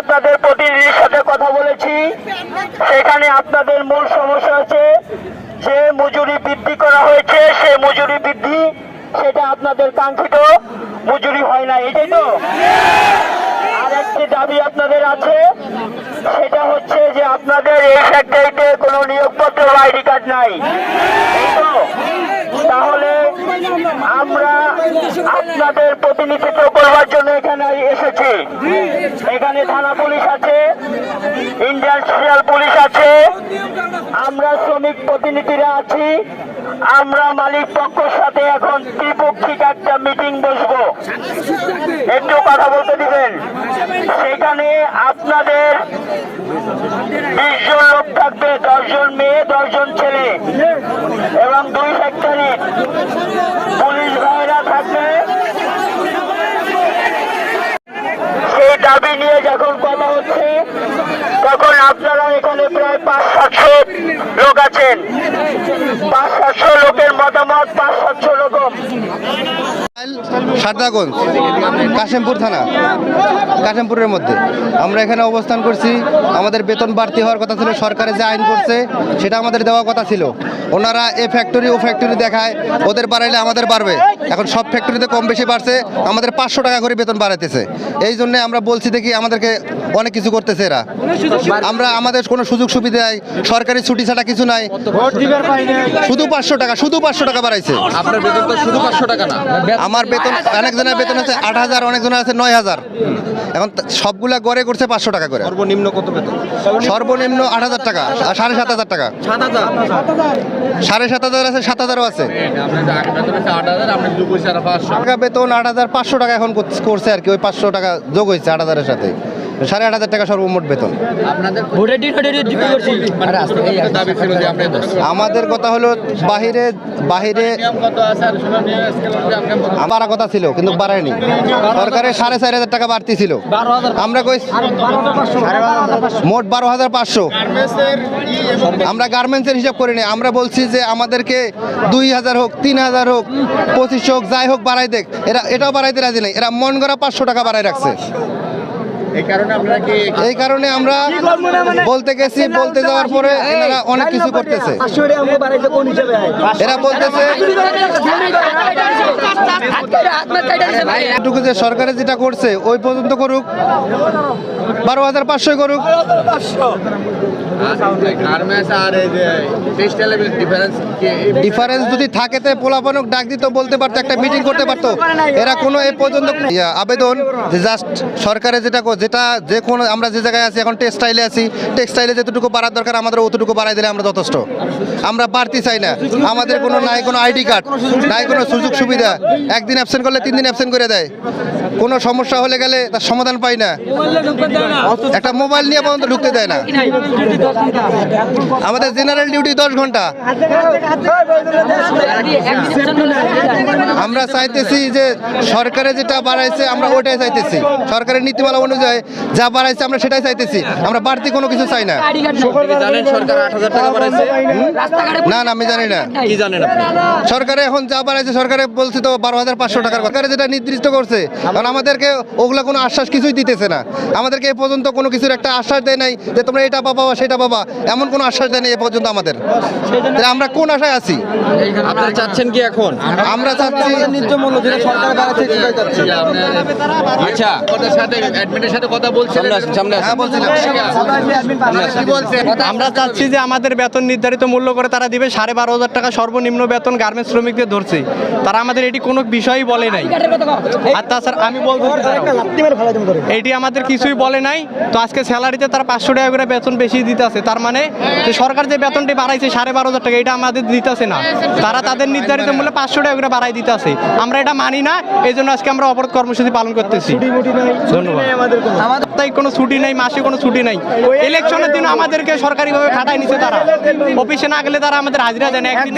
আপনাদের প্রতিনিধির সাথে কথা বলেছি। সেখানে আপনাদের মূল সমস্যা হচ্ছে, যে মজুরি বৃদ্ধি করা হয়েছে, সে মজুরি বৃদ্ধি, সেটা আপনাদের কাঙ্ক্ষিত। মজুরি হয় না, এটাই তো। আর একটি দাবি আপনাদের আছে, সেটা হচ্ছে যে আপনাদের এই ফ্যাক্টরিতে কোনো নিয়োগপত্র আইডি কার্ড নাই। আমরা আপনাদের প্রতিনিধিত্ব করবার জন্য এখানে এসেছি। এখানে থানা পুলিশ আছে ইন্ডাস্ট্রিয়াল পুলিশ আছে, আমরা শ্রমিক প্রতিনিধিরা আছি, আমরা মালিক পক্ষের সাথে এখন ত্রিপক্ষিক একটা মিটিং বসবো। একটু কথা বলতে দিবেন। সেখানে আপনাদের বিশ জন লোক থাকবে দশজন মেয়ে দশজন ছেলে এবং দুই ফ্যাক্টরি পুলিশ ভাইরা থাকবে সেই দাবি নিয়ে যখন কথা হচ্ছে তখন আপনারা এখানে প্রায় পাঁচ সাতশো আছেন পাঁচ সাতশো লোকের মতামত পাঁচ সাতশো রকম সারদাগঞ্জ কাশিমপুর থানা কাশিমপুরের মধ্যে। আমরা এখানে অবস্থান করছি। আমাদের বেতন বাড়তি হওয়ার কথা ছিল সরকারে যে আইন করছে সেটা আমাদের দেওয়ার কথা ছিল। ওনারা এ ফ্যাক্টরি ও ফ্যাক্টরি দেখায় ওদের বাড়াইলে আমাদের বাড়বে। এখন সব ফ্যাক্টরিতে কম বেশি বাড়ছে আমাদের পাঁচশো টাকা করে বেতন বাড়াইতেছে। এই জন্য আমরা বলছি দেখি আমাদেরকে অনেক কিছু করতেছে এরা। আমরা আমাদের কোনো সুযোগ সুবিধা নাই সরকারি ছুটি ছাড়া কিছু নাই। শুধু পাঁচশো টাকা শুধু পাঁচশো টাকা বাড়াইছে। আপনার বেতন তো শুধু পাঁচশো টাকা না। আমার বেতন অনেকজনের বেতন আছে আট হাজার অনেকজনের আছে নয় হাজার। এখন সবগুলা গড়ে করছে পাঁচশো টাকা করে। সর্বনিম্ন কত বেতন? সর্বনিম্ন আট হাজার টাকা আর সাড়ে সাত হাজার টাকা। সাত হাজার? সাড়ে সাত হাজার আছে সাত হাজারও আছে। টাকা বেতন আট হাজার পাঁচশো টাকা এখন করছে- করছে আর কি ওই পাঁচশো টাকা যোগ হয়েছে আট হাজারের সাথে। সাড়ে আট হাজার টাকা সর্বমোট বেতন। আমাদের কথা হলো বাহিরে বাহিরে বাড়া কথা ছিল, কিন্তু বাড়ায়নি। সরকারের সাড়ে চার হাজার টাকা বাড়তি ছিল। আমরা কই মোট বারো হাজার পাঁচশো। আমরা গার্মেন্টসের হিসাব করিনি আমরা বলছি যে আমাদেরকে দুই হাজার হোক, তিন হাজার হোক, পঁচিশশো হোক, যাই হোক বাড়াই দেখ। এরা এটাও বাড়াইতে রাজি নেই। এরা মন করা পাঁচশো টাকা বাড়াই রাখছে। এই কারণে আমরা বলতে গেছি, বলতে যাওয়ার পরে এনারা অনেক কিছু করতেছে। এরা বলতেছে যে সরকারে যেটা করছে, ওই পর্যন্ত করুক, বারো হাজার পাঁচশো করুক। ডিফারেন্স যদি থাকে তো পোলাপানক ডাক দিত, বলতে পারতো, একটা মিটিং করতে পারতো। এরা কোনো এ পর্যন্ত আবেদন জাস্ট সরকারে যেটা কো- যেটা যে কোনো আমরা যে জায়গায় আছি, এখন টেক্সটাইলে আছি টেক্সটাইলে যতটুকু বাড়ার দরকার, আমাদের অতটুকু বাড়াই দিলে আমরা যথেষ্ট। আমরা বাড়তি চাই না। আমাদের কোনো নাই কোনো আইডি কার্ড, নাই কোনো সুযোগ সুবিধা। একদিন অ্যাবসেন্ট করলে তিন দিন অ্যাবসেন্ট করে দেয়। কোনো সমস্যা হলে গেলে তার সমাধান পাই না। একটা মোবাইল নিয়ে পর্যন্ত ঢুকতে দেয় না। আমাদের জেনারেল ডিউটি দশ ঘণ্টা। আমরা চাইতেছি যে সরকারে যেটা বাড়াইছে আমরা ওটাই চাইতেছি। সরকারের নীতিমালা অনুযায়ী যা বাড়াইছে আমরা সেটাই চাইতেছি। আমরা বাড়তি কোনো কিছু চাই না। জানেন সরকার আট হাজার টাকা বাড়াইছে? না না আমি জানি না। কি জানেন আপনি? সরকারে এখন যা বাড়াইছে সরকারে বলছে তো বারো হাজার পাঁচশো টাকার সরকারে যেটা নির্দিষ্ট করছে কারণ আমাদেরকে ওগুলা কোনো আশ্বাস কিছুই দিতেছে না। আমাদেরকে এ পর্যন্ত কোনো কিছুর একটা আশ্বাস দেয় নাই যে তোমরা এটা পাবা বা সেটা পাবা। এমন কোনো আশ্বাস দেয় নাই এ পর্যন্ত আমাদের। আমরা কোন আশায় আছি? আপনারা চাচ্ছেন কি এখন? আমরা চাচ্ছি আচ্ছা সাথে অ্যাডমিনের সাথে কথা বলছেন হ্যাঁ বলছিলাম কি বলছে আমরা চাচ্ছি যে আমাদের বেতন নির্ধারিত মূল্য করে তারা দিবে সাড়ে বারো হাজার টাকা সর্বনিম্ন বেতন গার্মেন্টস শ্রমিকদের ধরছে। তারা আমাদের এটি কোনো বিষয়ই বলে নাই। আর তাছাড়া আমি বলব এটি আমাদের কিছুই বলে নাই। তো আজকে স্যালারিতে তারা পাঁচশো টাকা করে বেতন বেশি দিতেছে তার মানে যে সরকার যে বেতনটি বাড়াইছে সাড়ে বারো হাজার টাকা এটা আমাদের দিতেছে না। তারা তাদের নির্ধারিত মূল্যে পাঁচশো টাকা করে বাড়াই দিতেছে আমরা এটা মানি না এই জন্য আজকে আমরা অপরাধ কর্মসূচি পালন করতেছি। ধন্যবাদ। আমাদের তাই কোনো ছুটি নাই মাসে কোনো ছুটি নাই। ইলেকশনের দিন আমাদেরকে সরকারিভাবে খাটায় নিছে তারা। অফিসে না গেলে তারা আমাদের হাজিরা দেয় না একদিন।